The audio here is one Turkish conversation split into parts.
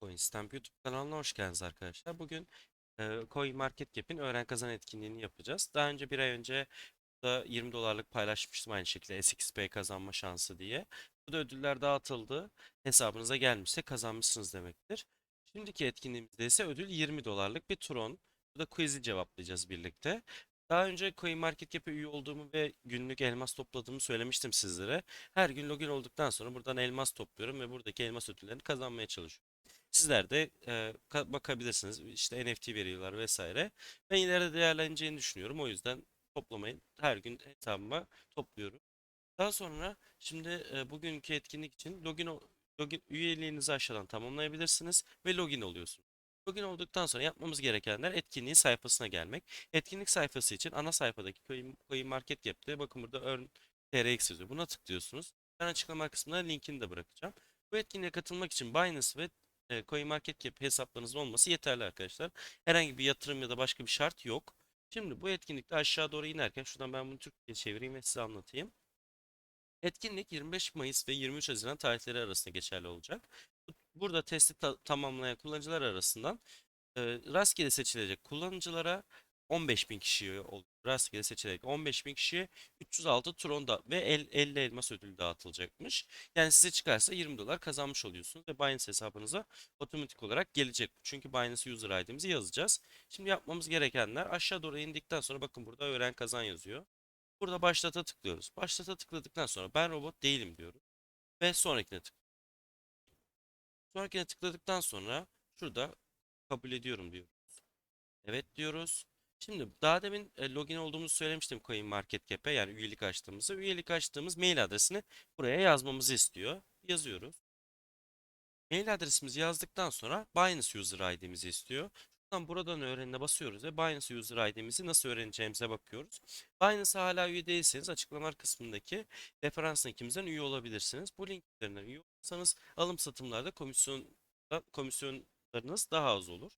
Coinstamp YouTube kanalına hoş geldiniz arkadaşlar. Bugün e, CoinMarketCap'in Öğren Kazan etkinliğini yapacağız. Daha önce bir ay önce da 20 dolarlık paylaşmıştım aynı şekilde SXP kazanma şansı diye. Bu da ödüller dağıtıldı. Hesabınıza gelmişse kazanmışsınız demektir. Şimdiki etkinliğimizde ise ödül 20 dolarlık bir Tron. Bu da quiz'i cevaplayacağız birlikte. Daha önce CoinMarketCap'e üye olduğumu ve günlük elmas topladığımı söylemiştim sizlere. Her gün login olduktan sonra buradan elmas topluyorum ve buradaki elmas ödüllerini kazanmaya çalışıyorum. Sizler de e, ka- bakabilirsiniz. İşte NFT veriyorlar vesaire. Ben ileride değerleneceğini düşünüyorum. O yüzden toplamayı her gün hesabıma topluyorum. Daha sonra şimdi e, bugünkü etkinlik için login, login üyeliğinizi aşağıdan tamamlayabilirsiniz ve login oluyorsunuz. Login olduktan sonra yapmamız gerekenler etkinliğin sayfasına gelmek. Etkinlik sayfası için ana sayfadaki Coin, CoinMarketCap'te bakın burada Earn TRX yazıyor. Buna tıklıyorsunuz. Ben açıklama kısmına linkini de bırakacağım. Bu etkinliğe katılmak için Binance ve e, CoinMarketCap hesaplarınızın olması yeterli arkadaşlar. Herhangi bir yatırım ya da başka bir şart yok. Şimdi bu etkinlikte aşağı doğru inerken şuradan ben bunu Türkçe'ye çevireyim ve size anlatayım. Etkinlik 25 Mayıs ve 23 Haziran tarihleri arasında geçerli olacak. Bu- Burada testi ta- tamamlayan kullanıcılar arasından e, rastgele seçilecek kullanıcılara 15.000 kişiye ol- rastgele seçilerek 15.000 kişiye 306 Tron da ve el- 50 elmas ödülü dağıtılacakmış. Yani size çıkarsa 20 dolar kazanmış oluyorsunuz ve Binance hesabınıza otomatik olarak gelecek. Çünkü Binance user ID'mizi yazacağız. Şimdi yapmamız gerekenler aşağı doğru indikten sonra bakın burada öğren kazan yazıyor. Burada başlata tıklıyoruz. Başlata tıkladıktan sonra ben robot değilim diyoruz. Ve sonrakine tık. Sonrakine tıkladıktan sonra şurada kabul ediyorum diyoruz. Evet diyoruz. Şimdi daha demin e, login olduğumuzu söylemiştim CoinMarketCap'e yani üyelik açtığımızda. Üyelik açtığımız mail adresini buraya yazmamızı istiyor. Yazıyoruz. Mail adresimizi yazdıktan sonra Binance User ID'mizi istiyor. Şuradan buradan öğrenine basıyoruz ve Binance User ID'mizi nasıl öğreneceğimize bakıyoruz. Binance'a hala üye değilseniz açıklamalar kısmındaki referans linkimizden üye olabilirsiniz. Bu link üye olursanız alım satımlarda komisyon komisyonlarınız daha az olur.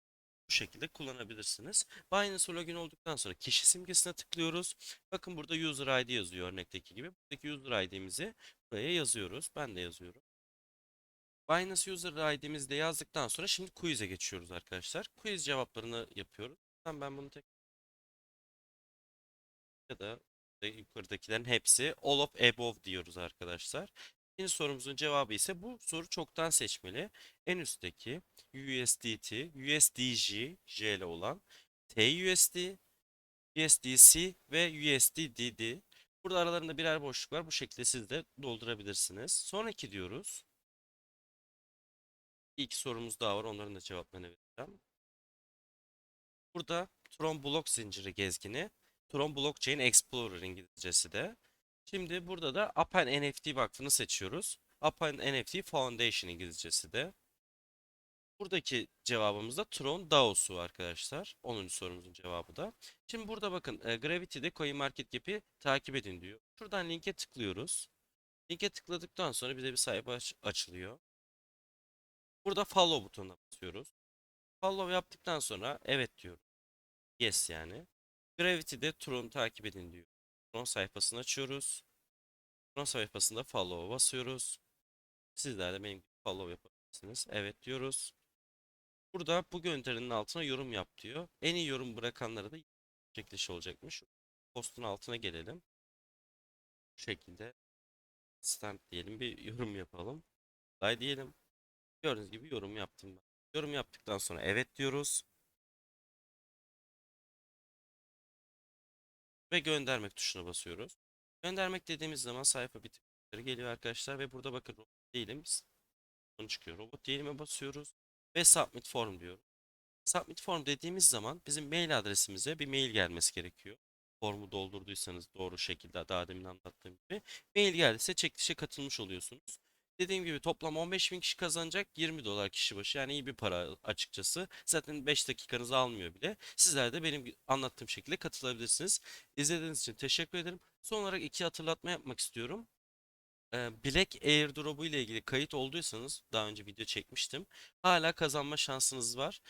Bu şekilde kullanabilirsiniz. Binance'a login olduktan sonra kişi simgesine tıklıyoruz. Bakın burada User ID yazıyor örnekteki gibi. Buradaki User ID'mizi buraya yazıyoruz. Ben de yazıyorum. Binance User ID'mizi de yazdıktan sonra şimdi quiz'e geçiyoruz arkadaşlar. Quiz cevaplarını yapıyoruz. Ben bunu tek ya da yukarıdakilerin hepsi all of above diyoruz arkadaşlar. İkinci sorumuzun cevabı ise bu soru çoktan seçmeli. En üstteki USDT, USDG, J ile olan TUSD, USDC ve USDDD. Burada aralarında birer boşluk var. Bu şekilde siz de doldurabilirsiniz. Sonraki diyoruz. İki sorumuz daha var. Onların da cevaplarını vereceğim. Burada Tron blok zinciri gezgini. Tron Blockchain Explorer İngilizcesi de. Şimdi burada da Apen NFT Vakfı'nı seçiyoruz. Apen NFT Foundation İngilizcesi de. Buradaki cevabımız da Tron DAO'su arkadaşlar. 10. sorumuzun cevabı da. Şimdi burada bakın e, Gravity'de CoinMarketCap'i takip edin diyor. Şuradan linke tıklıyoruz. Linke tıkladıktan sonra bize bir sayfa aç- açılıyor. Burada follow butonuna basıyoruz. Follow yaptıktan sonra evet diyorum. Yes yani. Gravity'de Tron'u takip edin diyor. Tron sayfasını açıyoruz. Tron sayfasında follow'a basıyoruz. Sizler de benim gibi follow yapabilirsiniz. Evet diyoruz. Burada bu gönderinin altına yorum yap diyor. En iyi yorum bırakanlara da çekiliş olacakmış. Postun altına gelelim. Bu şekilde stamp diyelim bir yorum yapalım. Day diyelim. Gördüğünüz gibi yorum yaptım ben. Yorum yaptıktan sonra evet diyoruz. Ve göndermek tuşuna basıyoruz. Göndermek dediğimiz zaman sayfa yukarı geliyor arkadaşlar ve burada bakın robot değilim. Sonu çıkıyor. Robot değilime basıyoruz ve submit form diyoruz. Submit form dediğimiz zaman bizim mail adresimize bir mail gelmesi gerekiyor. Formu doldurduysanız doğru şekilde daha demin anlattığım gibi. Mail geldiyse çekilişe katılmış oluyorsunuz. Dediğim gibi toplam 15.000 kişi kazanacak 20 dolar kişi başı yani iyi bir para açıkçası. Zaten 5 dakikanızı almıyor bile. Sizler de benim anlattığım şekilde katılabilirsiniz. İzlediğiniz için teşekkür ederim. Son olarak iki hatırlatma yapmak istiyorum. Ee, Black Airdrop'u ile ilgili kayıt olduysanız daha önce video çekmiştim. Hala kazanma şansınız var.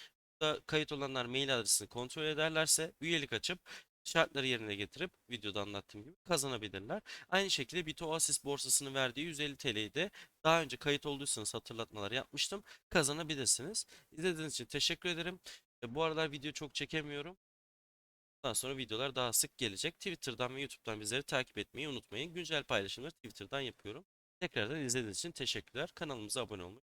Burada kayıt olanlar mail adresini kontrol ederlerse üyelik açıp şartları yerine getirip videoda anlattığım gibi kazanabilirler. Aynı şekilde Bito Oasis borsasının verdiği 150 TL'yi de daha önce kayıt olduysanız hatırlatmalar yapmıştım. Kazanabilirsiniz. İzlediğiniz için teşekkür ederim. E, bu aralar video çok çekemiyorum. Daha sonra videolar daha sık gelecek. Twitter'dan ve YouTube'dan bizleri takip etmeyi unutmayın. Güncel paylaşımları Twitter'dan yapıyorum. Tekrardan izlediğiniz için teşekkürler. Kanalımıza abone olmayı